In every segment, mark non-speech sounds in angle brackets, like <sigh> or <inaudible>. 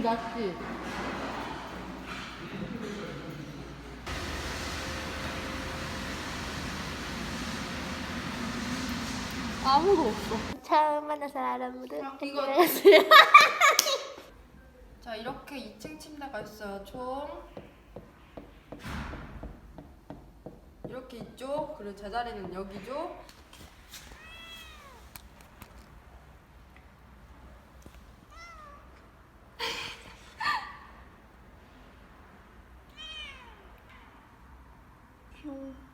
맞지? 아무도 없어. 처음 만난 사람들 이거- 안녕하세요. <laughs> 자 이렇게 2층 침대가 있어요 총 이렇게 있죠 그리고 제 자리는 여기죠 Bye.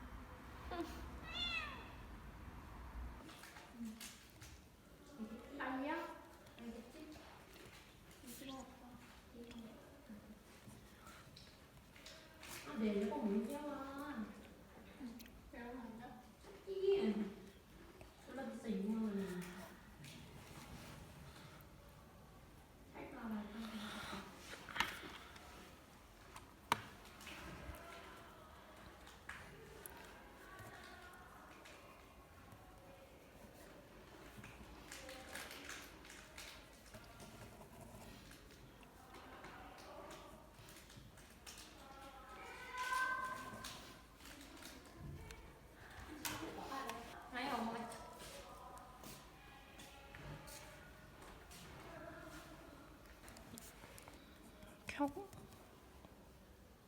켜고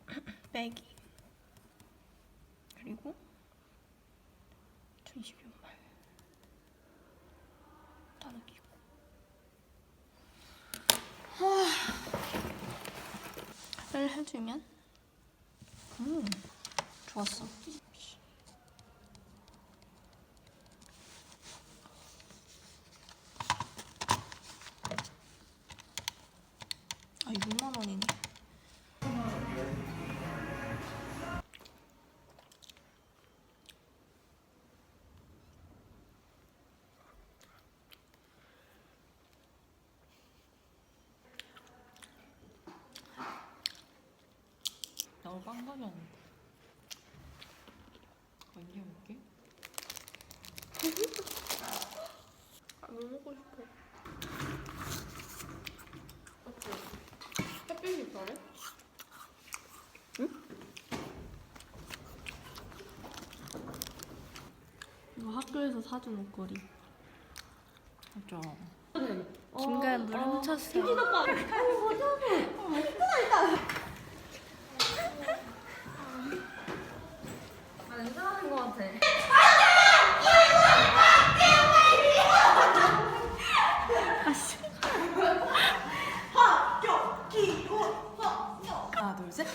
<clears throat> 빼기. 그리고 2016만 따르기고. 를 해주면 음 좋았어 아 6만 원이네 나 오늘 빵 가져왔는데 언제 올게? 아, 뭐 먹고 싶어? 햇빛이 있다네 이거 학교에서 사준 옷걸이. 맞죠? 중간에 물 훔쳤어요. 안 이상한 거 같아 하나 둘 셋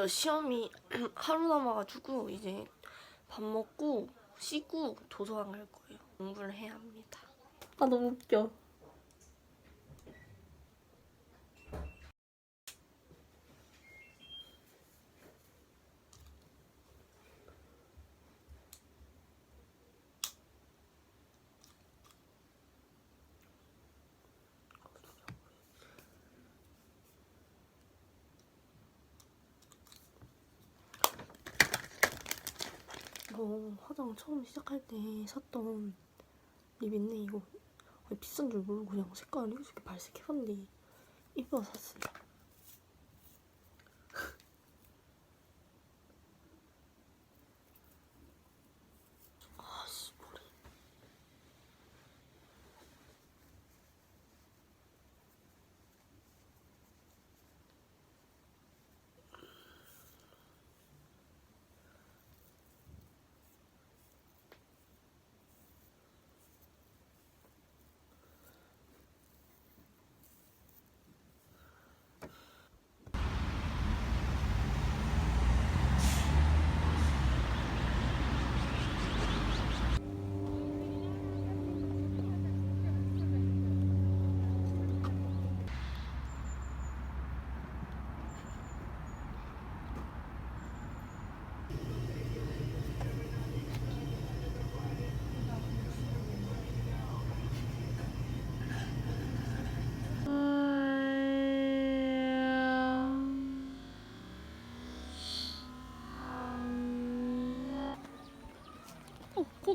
저 시험이 <clears throat> 하루 남아가지고 이제 밥 먹고 씻고 도서관 갈 거예요. 공부를 해야 합니다. 아 너무 웃겨. 이거 화장 처음 시작할 때 샀던 립 있네 이거. 비싼 줄 모르고 그냥 색깔을 이렇게 발색해봤는데 이뻐서 아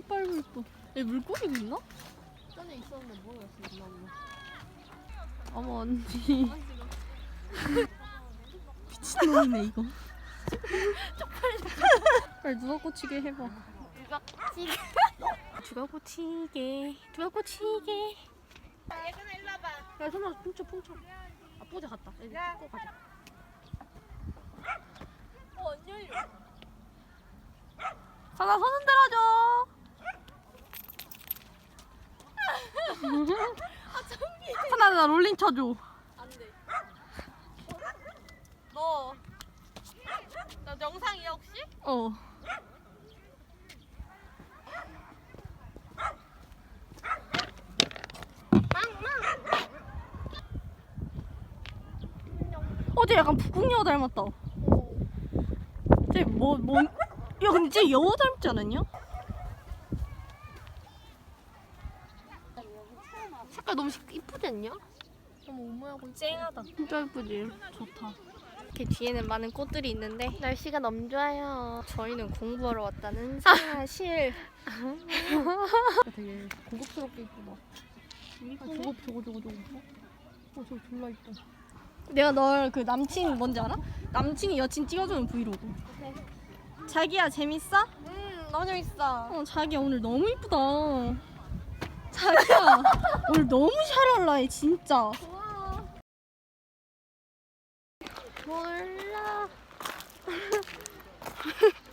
어, 꽃 빨고 예뻐. 얘 물고기도 있나? 안에 있었는데 모르겠어 엄마. 어머 언니 <laughs> 미친놈이네 이거 <laughs> 빨리 누가 꽂히게 해봐 누가 찌개. 누가 꽂히게 누가 꽂히게 예근아 일로 와봐. 야 손아 pun쳐 pun쳐 아 뽀자 갔다 애들 찍고 가자 어안 열려. 사나 손 흔 들어줘 사나 나 롤링 쳐줘 안 돼. 너. 나 영상이야 혹시? 어 어제 약간 북궁여우 닮았다 쟤 뭐 뭐? 야 근데 쟤 여우 닮지 않았냐? 색깔 너무 이쁘지 않냐? 너무 오모하고 쨍하다 진짜 예쁘지? 좋다 이렇게 뒤에는 많은 꽃들이 있는데 날씨가 너무 좋아요. 저희는 공부하러 왔다는 <laughs> 사실 <laughs> 되게 고급스럽게 이쁘다. 아, 저거 저거 저거 저거. 어 저거 졸라 이뻐. 내가 널 그 남친 뭔지 알아? 남친이 여친 찍어주는 브이로그 자기야 재밌어? 음 너무 재밌어. 어 자기야 오늘 너무 이쁘다 자기야 오늘 너무 샤랄라해 진짜 몰라. <laughs>